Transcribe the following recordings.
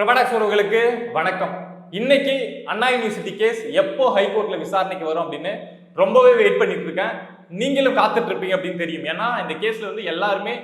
பிரபடாக்ஸ் உறவுகளுக்கு வணக்கம். இன்னைக்கு அண்ணா யூனிவர்சிட்டி கேஸ் எப்போ ஹைகோர்ட்ல விசாரணைக்கு வரும் அப்படின்னு ரொம்பவே வெயிட் பண்ணிட்டு இருக்கேன். நீங்களும் காத்துட்டு இருப்பீங்க அப்படின்னு தெரியும். ஏன்னா இந்த கேஸ்ல வந்து எல்லாருமே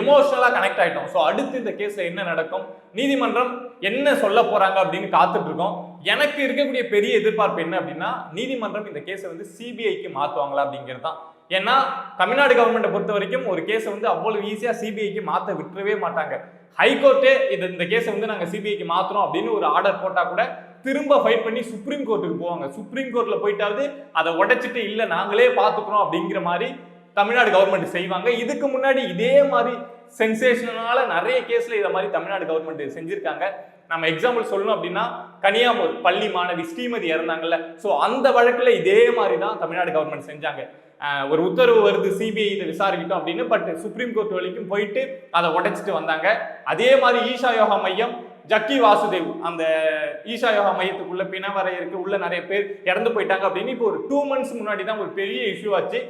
எமோஷனலா கனெக்ட் ஆயிட்டோம். ஸோ அடுத்து இந்த கேஸ்ல என்ன நடக்கும்? நீதிமன்றம் என்ன சொல்ல போறாங்க அப்படின்னு காத்துட்டு இருக்கோம். எனக்கு இருக்கக்கூடிய பெரிய எதிர்பார்ப்பு என்ன அப்படின்னா நீதிமன்றம் இந்த கேஸை வந்து சிபிஐக்கு மாத்துவாங்களா அப்படிங்கிறது தான். ஏன்னா தமிழ்நாடு கவர்மெண்ட்டை பொறுத்த வரைக்கும் ஒரு கேஸை வந்து அவ்வளவு ஈஸியாக சிபிஐக்கு மாற்ற விட்டுறவே மாட்டாங்க. ஹைகோர்ட்டே இது இந்த கேஸை வந்து நாங்கள் சிபிஐக்கு மாற்றுறோம் அப்படின்னு ஒரு ஆர்டர் போட்டால் கூட திரும்ப ஃபைட் பண்ணி சுப்ரீம் கோர்ட்டுக்கு போவாங்க. சுப்ரீம் கோர்ட்டில் போயிட்டாவது அதை உடைச்சிட்டு இல்லை நாங்களே பார்த்துக்கிறோம் அப்படிங்கிற மாதிரி தமிழ்நாடு கவர்மெண்ட் செய்வாங்க. இதுக்கு முன்னாடி இதே மாதிரி சென்சேஷனால நிறைய கேஸில் இதை மாதிரி தமிழ்நாடு கவர்மெண்ட் செஞ்சிருக்காங்க. நம்ம எக்ஸாம்பிள் சொல்லணும் அப்படின்னா கனியாமூர் பள்ளி மாணவி ஸ்ரீமதி இறந்தாங்கல்ல. ஸோ அந்த வழக்கில் இதே மாதிரி தான் தமிழ்நாடு கவர்மெண்ட் செஞ்சாங்க. ஒரு உத்தரவு வருது சிபிஐ இதை விசாரிக்கட்டும் அப்படின்னு பட் சுப்ரீம் கோர்ட் வரைக்கும் போயிட்டு அதை உடைச்சிட்டு வந்தாங்க. அதே மாதிரி ஈஷா யோகா மையம் ஜக்கி வாசுதேவ் அந்த ஈஷா யோகா மையத்துக்குள்ள பிணவரை இருக்கு உள்ள நிறைய பேர் இறந்து போயிட்டாங்க அப்படின்னு இப்போ ஒரு டூ மந்த்ஸ் முன்னாடி தான் ஒரு பெரிய இஷ்யூ ஆச்சு.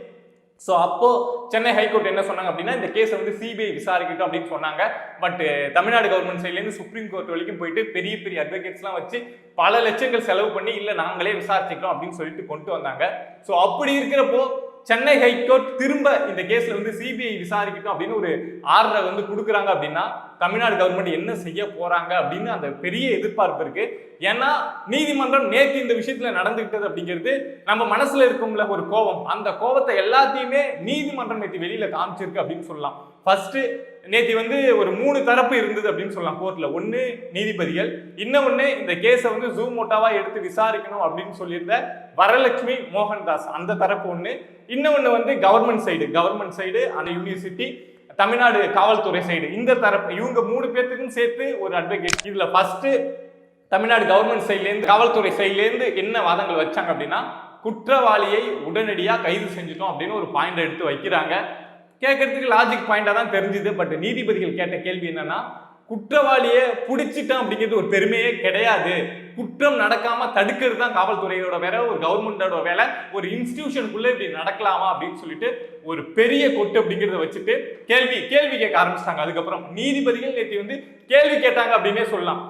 ஸோ அப்போ சென்னை ஹைகோர்ட் என்ன சொன்னாங்க அப்படின்னா இந்த கேஸை வந்து சிபிஐ விசாரிக்கட்டும் அப்படின்னு சொன்னாங்க. பட் தமிழ்நாடு கவர்மெண்ட் சைட்லேருந்து சுப்ரீம் கோர்ட் வரைக்கும் போயிட்டு பெரிய பெரிய அட்வொகேட்ஸ்லாம் வச்சு பல லட்சங்கள் செலவு பண்ணி இல்லை நாங்களே விசாரிச்சுக்கிறோம் அப்படின்னு சொல்லிட்டு கொண்டு வந்தாங்க. ஸோ அப்படி இருக்கிறப்போ சென்னை ஹைகோர்ட் திரும்ப இந்த கேஸ்ல வந்து சிபிஐ விசாரிக்கட்டும் அப்படின்னு ஒரு ஆர்டரை வந்து கொடுக்குறாங்க அப்படின்னா தமிழ்நாடு கவர்மெண்ட் என்ன செய்ய போறாங்க அப்படின்னு அந்த பெரிய எதிர்பார்ப்பு இருக்கு. ஏன்னா நீதிமன்றம் நேற்று இந்த விஷயத்துல நடந்துகிட்டது அப்படிங்கிறது நம்ம மனசுல இருக்கும்ல ஒரு கோபம். அந்த கோபத்தை எல்லாத்தையுமே நீதிமன்றம் நேற்று வெளியில காமிச்சிருக்கு அப்படின்னு சொல்லலாம். ஃபர்ஸ்ட் நேற்று வந்து ஒரு மூணு தரப்பு இருந்தது அப்படின்னு சொல்லலாம் கோர்ட்டில் ஒன்று நீதிபதிகள் இன்னொன்று இந்த கேஸை வந்து ஜூம் மோட்டாவாக எடுத்து விசாரிக்கணும் அப்படின்னு சொல்லியிருந்த வரலட்சுமி மோகன்தாஸ். அந்த தரப்பு ஒன்று இன்னொன்று வந்து கவர்மெண்ட் சைடு கவர்மெண்ட் சைடு அந்த யூனிவர்சிட்டி தமிழ்நாடு காவல்துறை சைடு இந்த தரப்பு இவங்க மூணு பேர்த்துக்கும் சேர்த்து ஒரு அட்வொகேட் இதில் ஃபஸ்ட்டு தமிழ்நாடு கவர்மெண்ட் சைட்லேருந்து காவல்துறை சைட்லேருந்து என்ன வாதங்கள் வச்சாங்க அப்படின்னா குற்றவாளியை உடனடியாக கைது செஞ்சுட்டோம் அப்படின்னு ஒரு பாயிண்ட் எடுத்து வைக்கிறாங்க. கேட்கறதுக்கு லாஜிக் பாயிண்டாக தான் தெரிஞ்சுது பட் நீதிபதிகள் கேட்ட கேள்வி என்னன்னா குற்றவாளியை பிடிச்சிட்டோம் அப்படிங்கிறது ஒரு பெருமையே கிடையாது. குற்றம் நடக்காம தடுக்கிறது தான் காவல்துறையோட வேலை ஒரு கவர்மெண்டோட வேலை. ஒரு இன்ஸ்டிடியூஷனுக்குள்ள இப்படி நடக்கலாமா அப்படின்னு சொல்லிட்டு ஒரு பெரிய கொட்டு அப்படிங்கிறத வச்சுட்டு கேள்வி கேள்வி கேட்க ஆரம்பிச்சிட்டாங்க. அதுக்கப்புறம் நீதிபதிகள் நேற்று வந்து கேள்வி கேட்டாங்க அப்படின்னே சொல்லலாம்.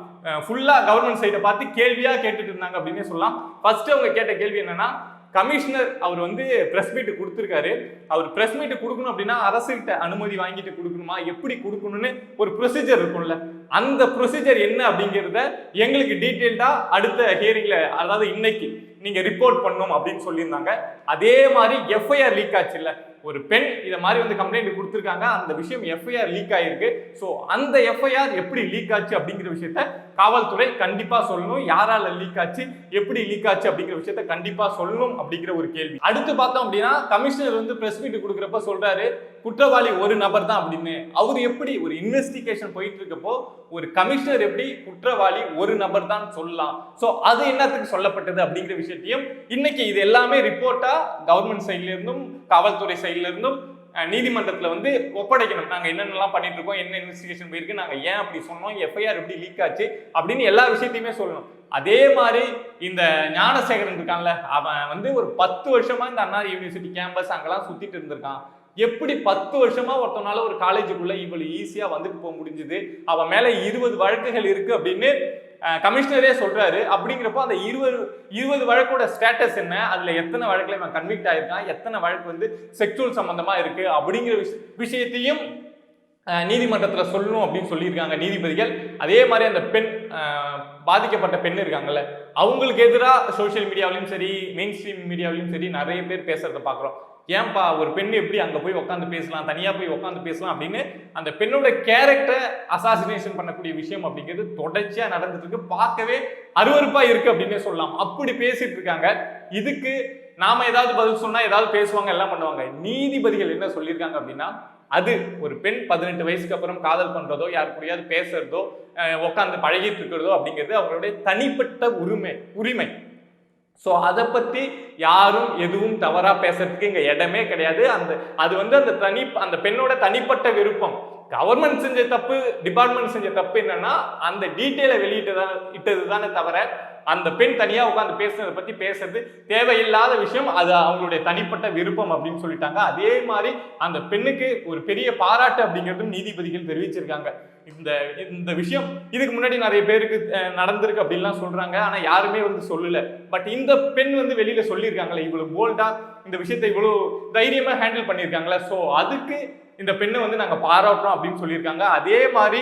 ஃபுல்லாக கவர்மெண்ட் சைடை பார்த்து கேள்வியாக கேட்டுட்டு இருந்தாங்க அப்படின்னே சொல்லலாம். ஃபர்ஸ்ட் அவங்க கேட்ட கேள்வி என்னன்னா கமிஷனர் அவர் வந்து ப்ரெஸ் மீட் கொடுத்துருக்காரு. அவர் ப்ரெஸ் மீட் கொடுக்கணும் அப்படின்னா அரசுகிட்ட அனுமதி வாங்கிட்டு கொடுக்கணுமா? எப்படி கொடுக்கணும்னு ஒரு ப்ரொசீஜர் இருக்கும்ல. அந்த ப்ரொசீஜர் என்ன அப்படிங்கிறத எங்களுக்கு டீட்டெயில்டா அடுத்த ஹியரிங்ல அதாவது இன்னைக்கு நீங்க ரிப்போர்ட் பண்ணணும் அப்படின்னு சொல்லியிருந்தாங்க. அதே மாதிரி எஃப்ஐஆர் லீக் ஆச்சு இல்ல ஒரு பெண் இதை மாதிரி வந்து கம்ப்ளைண்ட் கொடுத்துருக்காங்க. அந்த விஷயம் எஃப்ஐஆர் லீக் ஆயிருக்கு. ஸோ அந்த எஃப்ஐஆர் எப்படி லீக் ஆச்சு அப்படிங்கிற விஷயத்த காவல்துறை கண்டிப்பா சொல்லணும். யாரால லீக் ஆச்சு எப்படி லீக் ஆச்சு அப்படிங்கிற விஷயத்த கண்டிப்பா சொல்லணும் அப்படிங்கிற ஒரு கேள்வி. அடுத்து பார்த்தோம் அப்படின்னா கமிஷனர் வந்து பிரஸ் மீட் கொடுக்குறப்ப சொல்றாரு குற்றவாளி ஒரு நபர் தான் அப்படின்னு அவர் எப்படி ஒரு இன்வெஸ்டிகேஷன் போயிட்டு இருக்கப்போ ஒரு கமிஷனர் எப்படி குற்றவாளி ஒரு நபர் தான் சொல்லலாம். ஸோ அது என்னத்துக்கு சொல்லப்பட்டது அப்படிங்கிற விஷயத்தையும் இன்னைக்கு இது எல்லாமே ரிப்போர்ட்டா கவர்மெண்ட் சைட்ல இருந்தும் காவல்துறை சைட்ல இருந்தும் நீதிமன்றத்தில் வந்து ஒப்படைக்கணும். நாங்கள் என்னென்னலாம் பண்ணிட்டு இருக்கோம் என்ன இன்வெஸ்டிகேஷன் போயிருக்கு நாங்கள் ஏன் அப்படி சொன்னோம் எஃப்ஐஆர் எப்படி லீக் ஆச்சு அப்படின்னு எல்லா விஷயத்தையுமே சொல்லணும். அதே மாதிரி இந்த ஞானசேகரன் இருக்கான்ல அவன் வந்து ஒரு பத்து வருஷமா இந்த அண்ணா யூனிவர்சிட்டி கேம்பஸ் அங்கெல்லாம் சுத்திட்டு இருந்திருக்கான். எப்படி பத்து வருஷமா ஒருத்தனால ஒரு காலேஜுக்குள்ள இவ்வளவு ஈஸியா வந்துட்டு போக முடிஞ்சுது? அவன் மேல இருபது வழக்குகள் இருக்கு அப்படின்னு கமிஷனரே சொல்றாரு. அப்படிங்கிறப்போ அந்த இருபது இருபது வழக்கோட ஸ்டேட்டஸ் என்ன? அதுல எத்தனை வழக்குல இவன் கன்விக்ட் ஆயிருக்கான்? எத்தனை வழக்கு வந்து செக்ஷுவல் சம்பந்தமா இருக்கு? அப்படிங்கிற விஷயத்தையும் நீதிமன்றத்தில் சொல்லணும் அப்படின்னு சொல்லியிருக்காங்க நீதிபதிகள். அதே மாதிரி அந்த பெண் பாதிக்கப்பட்ட பெண் இருக்காங்கல்ல அவங்களுக்கு எதிராக சோஷியல் மீடியாவிலையும் சரி மெயின் ஸ்ட்ரீம் மீடியாவிலையும் சரி நிறைய பேர் பேசுறத பார்க்குறோம் ஏன்பா ஒரு பெண் எப்படி அங்கே போய் உட்காந்து பேசலாம் தனியாக போய் உட்காந்து பேசலாம் அப்படின்னு அந்த பெண்ணோட கேரக்டரை அசாசினேஷன் பண்ணக்கூடிய விஷயம் அப்படிங்கிறது தொடர்ச்சியாக நடந்துட்டு இருக்கு பார்க்கவே அருவறுப்பாக இருக்கு அப்படின்னே சொல்லலாம். அப்படி பேசிட்டு இருக்காங்க. இதுக்கு நாம ஏதாவது பதில் சொன்னா ஏதாவது பேசுவாங்க எல்லாம் பண்ணுவாங்க. நீதிபதிகள் என்ன சொல்லியிருக்காங்க அப்படின்னா அது ஒரு பெண் பதினெட்டு வயசுக்கு அப்புறம் காதல் பண்றதோ யார் கூடயாவது பேசுறதோ உட்காந்து பழகிட்டு இருக்கிறதோ அப்படிங்கிறது அவங்களுடைய தனிப்பட்ட உரிமை உரிமை. ஸோ அதை பத்தி யாரும் எதுவும் தவறா பேசுறதுக்கு இங்க இடமே கிடையாது. அந்த அது வந்து அந்த தனி அந்த பெண்ணோட தனிப்பட்ட விருப்பம். கவர்மெண்ட் செஞ்ச தப்பு டிபார்ட்மெண்ட் செஞ்ச தப்பு என்னன்னா அந்த டீட்டெயிலை வெளியிட்டதான் இட்டது தானே தவிர அந்த பெண் தனியாக உட்காந்து பேசுனதை பற்றி பேசுறது தேவையில்லாத விஷயம். அது அவங்களுடைய தனிப்பட்ட விருப்பம் அப்படின்னு சொல்லிட்டாங்க. அதே மாதிரி அந்த பெண்ணுக்கு ஒரு பெரிய பாராட்டு அப்படிங்கிறதும் நீதிபதிகள் தெரிவிச்சிருக்காங்க. இந்த இந்த விஷயம் இதுக்கு முன்னாடி நிறைய பேருக்கு நடந்திருக்கு அப்படின்லாம் சொல்றாங்க. ஆனா யாருமே வந்து சொல்லல. பட் இந்த பெண் வந்து வெளியில சொல்லியிருக்காங்களே இவ்வளவு போல்டா இந்த விஷயத்தை இவ்வளவு தைரியமா ஹேண்டில் பண்ணியிருக்காங்களே ஸோ அதுக்கு இந்த பெண்ணை வந்து நாங்கள் பாராட்டுறோம் அப்படின்னு சொல்லியிருக்காங்க. அதே மாதிரி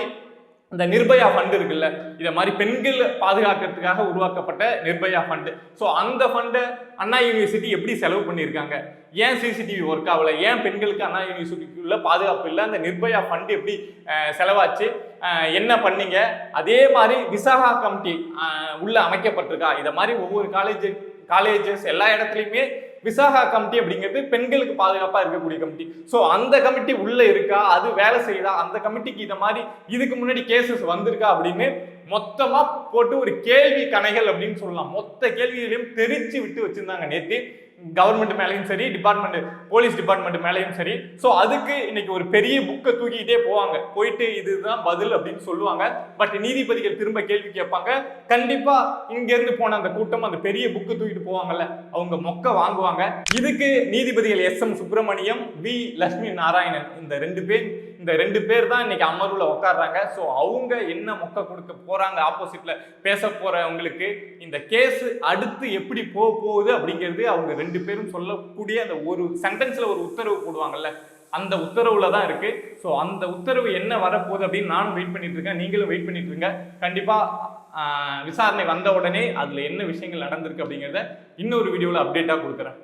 இந்த நிர்பயா ஃபண்ட் இருக்குல்ல இதை மாதிரி பெண்கள் பாதுகாக்கிறதுக்காக உருவாக்கப்பட்ட நிர்பயா ஃபண்டு ஸோ அந்த ஃபண்டை அண்ணா யூனிவர்சிட்டி எப்படி செலவு பண்ணியிருக்காங்க? ஏன் சிசிடிவி ஒர்க் ஆகல? ஏன் பெண்களுக்கு அண்ணா யூனிவர்சிட்டிக்குள்ள பாதுகாப்பு இல்லை? அந்த நிர்பயா ஃபண்டு எப்படி செலவாச்சு? என்ன பண்ணீங்க? அதே மாதிரி விசாகா கமிட்டி உள்ள அமைக்கப்பட்டிருக்கா? இதை மாதிரி ஒவ்வொரு காலேஜ் காலேஜஸ் எல்லா இடத்துலையுமே விசாகா கமிட்டி அப்படிங்கிறது பெண்களுக்கு பாதுகாப்பா இருக்கக்கூடிய கமிட்டி. ஸோ அந்த கமிட்டி உள்ள இருக்கா? அது வேலை செய்யுதா? அந்த கமிட்டிக்கு இந்த மாதிரி இதுக்கு முன்னாடி கேசஸ் வந்திருக்கா அப்படின்னு மொத்தமா போட்டு ஒரு கேள்வி கணைகள் அப்படின்னு சொல்லலாம். மொத்த கேள்விகளையும் தெரிச்சு விட்டு வச்சிருந்தாங்க நேத்து. கவர்மெண்ட் மேலேயும் சரி டிபார்ட்மெண்ட் போலீஸ் டிபார்ட்மெண்ட் மேலேயும் சரி. ஸோ அதுக்கு இன்னைக்கு ஒரு பெரிய புக்கை தூக்கிக்கிட்டே போவாங்க. போயிட்டு இதுதான் பதில் அப்படின்னு சொல்லுவாங்க. பட் நீதிபதிகள் திரும்ப கேள்வி கேட்பாங்க. கண்டிப்பா இங்கேருந்து போன அந்த கூட்டம் அந்த பெரிய புக்கு தூக்கிட்டு போவாங்கல்ல அவங்க மொக்க வாங்குவாங்க. இதுக்கு நீதிபதிகள் S M Subramaniam V Lakshmi Narayanan இந்த ரெண்டு பேர் இந்த ரெண்டு பேர் தான் இன்னைக்கு அமர்வுல உட்காடுறாங்க ஸோ அவங்க என்ன மொக்க கொடுக்க போறாங்க ஆப்போசிட்ல பேச போறவங்களுக்கு இந்த கேஸ் அடுத்து எப்படி போக போகுது அப்படிங்கிறது அவங்க ரெண்டு பேரும் சொல்லக்கூடிய அந்த ஒரு சென்டென்ஸ்ல ஒரு உத்தரவு போடுவாங்கல்ல அந்த உத்தரவுல தான் இருக்கு. ஸோ அந்த உத்தரவு என்ன வரப்போகுது அப்படின்னு நானும் வெயிட் பண்ணிட்டு இருக்கேன். நீங்களும் வெயிட் பண்ணிட்டு இருங்க. கண்டிப்பா விசாரணை வந்த உடனே அதுல என்ன விஷயங்கள் நடந்திருக்கு அப்படிங்கிறத இன்னொரு வீடியோவில் அப்டேட்டாக கொடுக்குறேன்.